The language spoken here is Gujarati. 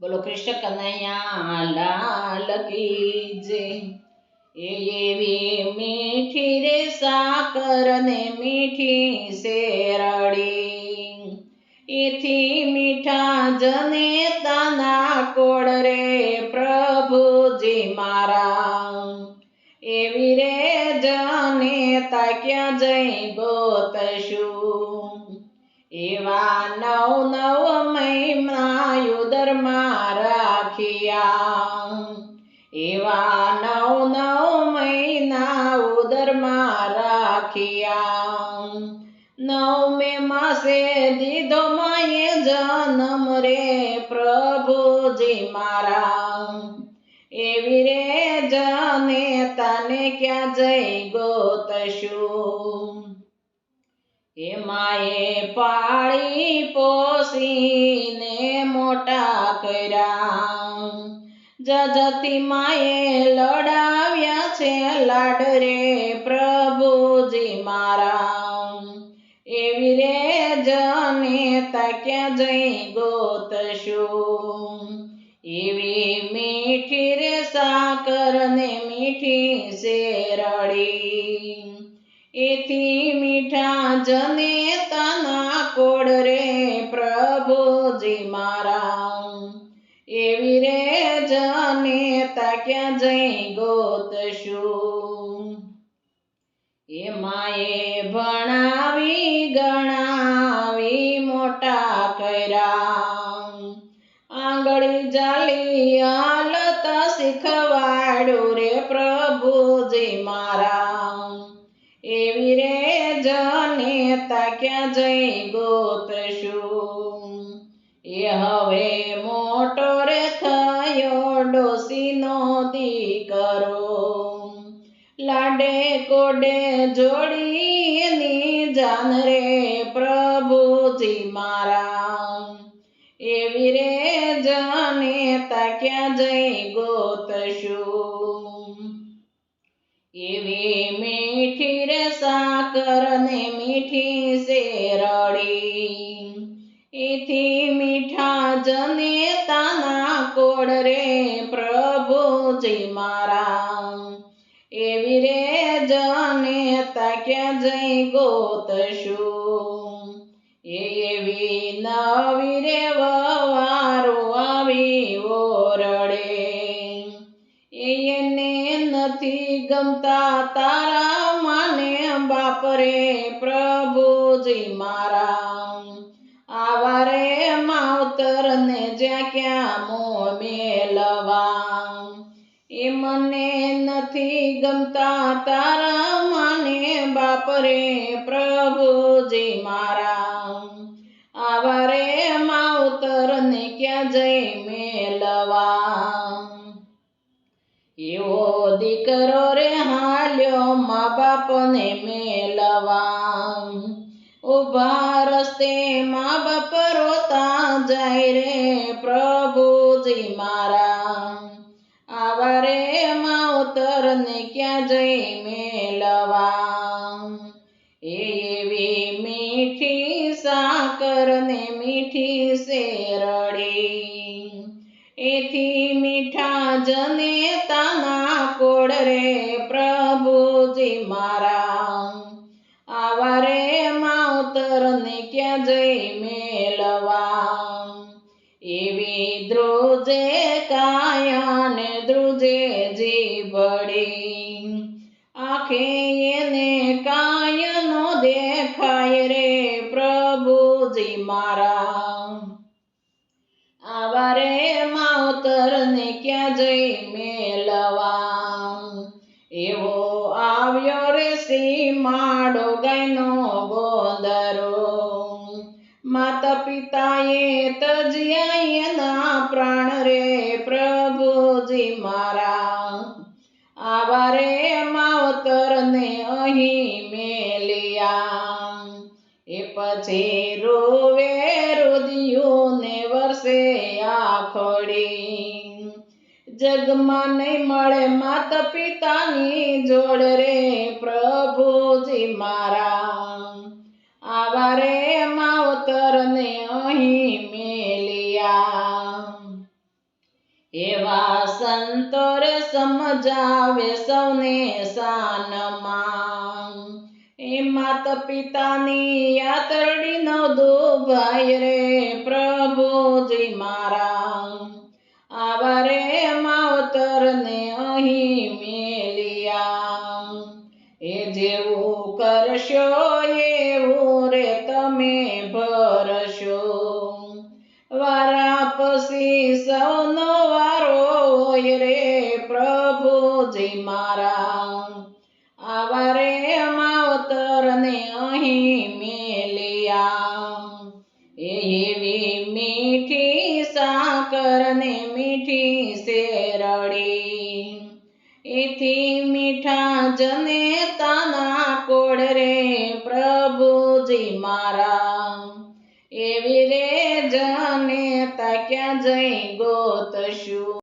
બોલો કૃષ્ણ કનૈયા લાલ કી જય એવી મીઠી રે સાકર ને મીઠી શેરડી. એથી મીઠા જને તાના કોડ રે પ્રભુજી મારા. એવી રે જને તાક્યા જઈ ગોતશું એવા નવ નવ મહિમા યુદરમાં રાખ્યા એવા નવ નવ મહિના ઉદરમાં રાખ્યા નવમે માસે દીધો માએ જન્મ રે પ્રભુજી મારા. એવી રે જને તને ક્યાં જઈ ગોતશું? એમાએ પાળી પોસીને મોટા કર્યા. જજતી માએ લડાવ્યા છે લાડ રે પ્રભુજી મારા. એવી રે જને તક્યા જઈ ગોતશું. એવી મીઠી રે સાકર ને મીઠી શેરડી. એથી જને તના કોડ રે પ્રભુજી મારા. એવી રે જને તાક્યા જઈ ગોતશું માએ ભણાવી, ગણાવી, મોટા કર્યા. આંગળી જાલી આલતા શીખવાડ્યું રે પ્રભુજી મારા. એવી રે જને તાક્યા જઈ ગોતશું એ હવે મોટો રે થયો ડોસીનો દીકરો. લાડે કોડે જોડી ની જાન રે પ્રભુજી મારા. એવી રે જાને તા ક્યાં જઈ ગોતશું એવી મીઠી રે સાકર ને મીઠી શેરડી. એથી મીઠા જને તાના કોડ રે પ્રભુજી મારા. એવી રે જને તાક્યા જઈ ગોતશું? એવી નવી રે વવારો ગમતા તારા માને બાપ રે પ્રભુજી મારા. આવા રે માવતર ને જ્યાં ક્યાં મો મેલવા. એ મને નથી ગમતા તારા માને બાપ રે પ્રભુજી મારા. આવા રે માવતર ને ક્યાં જઈ દીકરો રે હાલ્યો મા બાપને મેલવા ઊભા રસ્તે મા બાપ રોતા જાય રે પ્રભુજી મારા. આવા રે માવતર ને ક્યાં જઈ મેલવા એવી મીઠી સાકર ને મીઠી શેરડી. એથી મીઠા જને તાના કોડ રે પ્રભુજી મારા. આવા રે માવતર ને ક્યાં જઈ મેલવા એવી દ્રુજે કાયાને ધ્રુજે જી જીભડી આખે એને કાય નો દેખાય રે પ્રભુજી મારા. જઈ મેલવા. એવો આવ્યો રે સી માડો ગાયનો ગોદરો. માતા પિતાએ તજ્યા એના પ્રાણ રે પ્રભુજી મારા. આવા રે માવતર ને અહીં મેલિયા. એ પછી રોવે જગમાં નહીં મળે માતા પિતાની જોડ રે પ્રભુજી મારા. આવા રે માવતર ને અહીં મેલિયા. એવા સંતો સમજાવે સૌને સાનમાં. એ માતા પિતાની યાતરડી નો દુભાઈ રે પ્રભુજી મારા. આવા રે માવતર ને અહીં મેલિયા. એ જેવું કરશો, એવું રે તમે ભરશો. વારા પછી સૌનો વારો રે પ્રભુજી મારા. આવા રે માવતર ને અહીં મેલિયા. એ એવી ને મીઠી શેરડી. એથી મીઠા જને તાના કોડ રે, પ્રભુજી મારા. એવી રે જને તા ક્યાં જઈ ગોતશું.